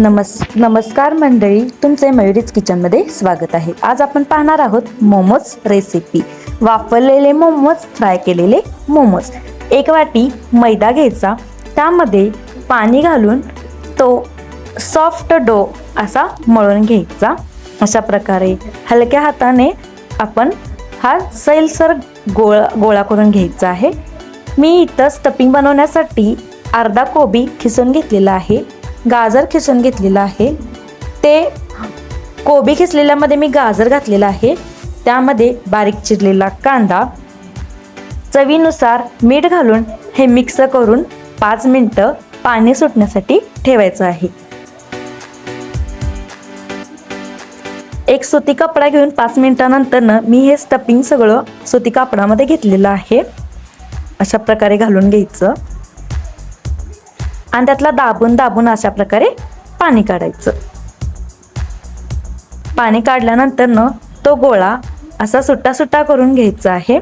नमस् नमस्कार मंडळी तुमचे मयुरीच किचनमध्ये स्वागत आहे. आज आपण पाहणार आहोत मोमोज रेसिपी वापरलेले मोमोज फ्राय केलेले मोमोज. एक वाटी मैदा घ्यायचा. त्यामध्ये पाणी घालून तो सॉफ्ट डो असा मळून घ्यायचा. अशा प्रकारे हलक्या हाताने आपण हा सैलसर गोळा गोळा करून घ्यायचा आहे. मी इथं स्टफिंग बनवण्यासाठी अर्धा कोबी खिसून घेतलेला आहे. गाजर खिसून घेतलेलं आहे. ते कोबी खिसलेल्यामध्ये मी गाजर घातलेला आहे. त्यामध्ये बारीक चिरलेला कांदा चवीनुसार मीठ घालून हे मिक्स करून पाच मिनटं पाणी सुटण्यासाठी ठेवायचं आहे. एक सुती कपडा घेऊन पाच मिनटानंतरनं मी हे स्टफिंग सगळं सुती कापडामध्ये घेतलेलं आहे. अशा प्रकारे घालून घ्यायचं. आणि त्यातला दाबून दाबून अशा प्रकारे पाणी काढायचं. पाणी काढल्यानंतर न तो गोळा असा सुट्टा सुट्टा करून घ्यायचा आहे.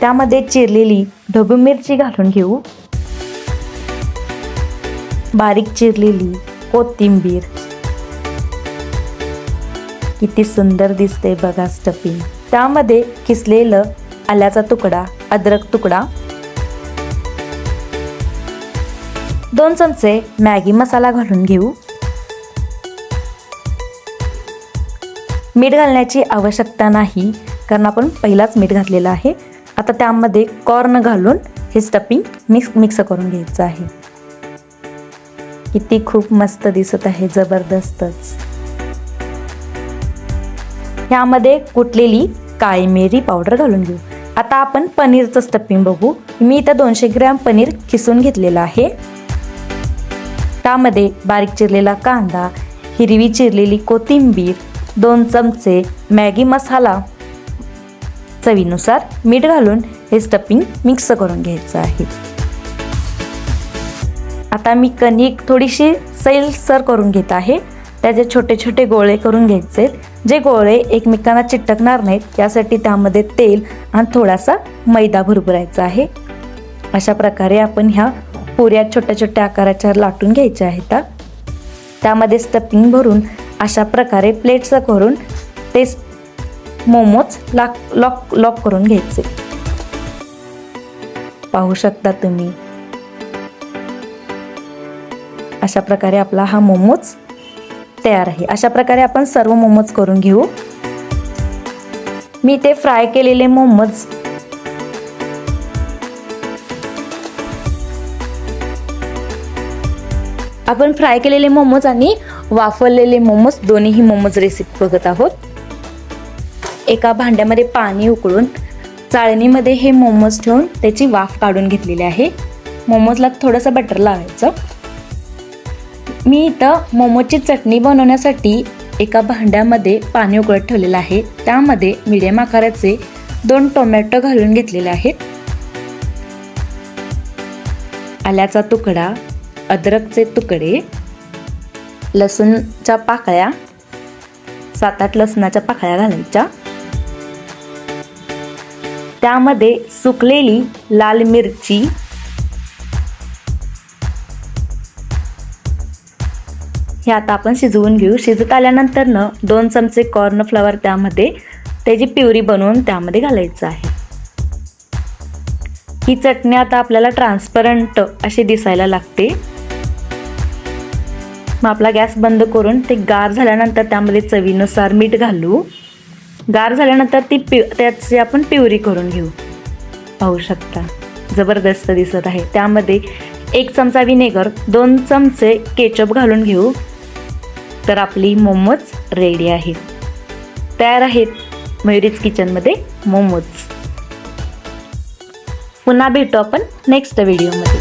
त्यामध्ये चिरलेली ढबू मिरची घालून घेऊ. बारीक चिरलेली कोथिंबीर किती सुंदर दिसते बघा स्टफिंग त्यामध्ये किसलेलं आल्याचा तुकडा अद्रक तुकडा. दोन चमचे मॅगी मसाला घालून घेऊ. मीठ घालण्याची आवश्यकता नाही कारण आपण पहिलाच मीठ घातलेलं आहे. आता त्यामध्ये कॉर्न घालून हे स्टफिंग मिक्स मिक्स करून घ्यायचं आहे. किती खूप मस्त दिसत आहे जबरदस्तच. ह्यामध्ये कुटलेली काळी मिरी पावडर घालून घेऊ. आता आपण पनीरचं स्टफिंग बघू. मी इथं दोनशे ग्रॅम पनीर खिसून घेतलेलं आहे. त्यामध्ये बारीक चिरलेला कांदा हिरवी चिरलेली कोथिंबीर दोन चमचे मॅगी मसाला चवीनुसार मीठ घालून हे स्टफिंग मिक्स करून घ्यायचं आहे. आता मी कणिक थोडीशी सैलसर करून घेत आहे. त्याचे छोटे छोटे गोळे करून घ्यायचे जे गोळे एकमेकांना चिटकणार नाहीत यासाठी त्यामध्ये तेल आणि थोडासा मैदा भरभरायचा आहे. अशा प्रकारे आपण ह्या पुऱ्या छोट्या छोट्या आकाराच्या लाटून घ्यायच्या आहेत त्यामध्ये स्टफिंग भरून अशा प्रकारे प्लेट्स करून ते मोमोज लाक लॉक लॉक करून घ्यायचे. पाहू शकता तुम्ही. अशा प्रकारे आपला हा मोमोज तयार आहे. अशा प्रकारे आपण सर्व मोमोज करून घेऊ. मी ते फ्राय केलेले मोमोज. आपण फ्राय केलेले मोमोज आणि वाफरलेले मोमोज दोन्हीही मोमोज रेसिपी बघत आहोत. एका भांड्यामध्ये पाणी उकळून चाळणीमध्ये हे मोमोज ठेवून त्याची वाफ काढून घेतलेली आहे. मोमोजला थोडंसं बटर लावायचं. मी इथं मोमोची चटणी बनवण्यासाठी एका भांड्यामध्ये पाणी उकळत ठेवलेलं आहे. त्यामध्ये मिडियम आकाराचे दोन टोमॅटो घालून घेतलेले आहेत. आल्याचा तुकडा अद्रकचे तुकडे लसूणच्या पाकळ्या सात आठ लसणाच्या पाकळ्या घालायच्या. त्यामध्ये सुकलेली लाल मिरची हे आता आपण शिजवून घेऊ. शिजत आल्यानंतरनं दोन चमचे कॉर्न फ्लॉवर त्यामध्ये त्याची प्युरी बनवून त्यामध्ये घालायचं आहे. ही चटणी आता आपल्याला ट्रान्सपरंट अशी दिसायला लागते. मग आपला गॅस बंद करून ते गार झाल्यानंतर त्यामध्ये चवीनुसार मीठ घालू. गार झाल्यानंतर ती पि त्याची आपण प्युरी करून घेऊ. पाहू शकता जबरदस्त दिसत आहे. त्यामध्ये एक चमचा विनेगर दोन चमचे केचप घालून घेऊ. तर आपली मोमोज रेडी आहेत. तयार आहेत मयुरीज किचनमध्ये मोमोज. पुन्हा भेटू आपण नेक्स्ट व्हिडिओमध्ये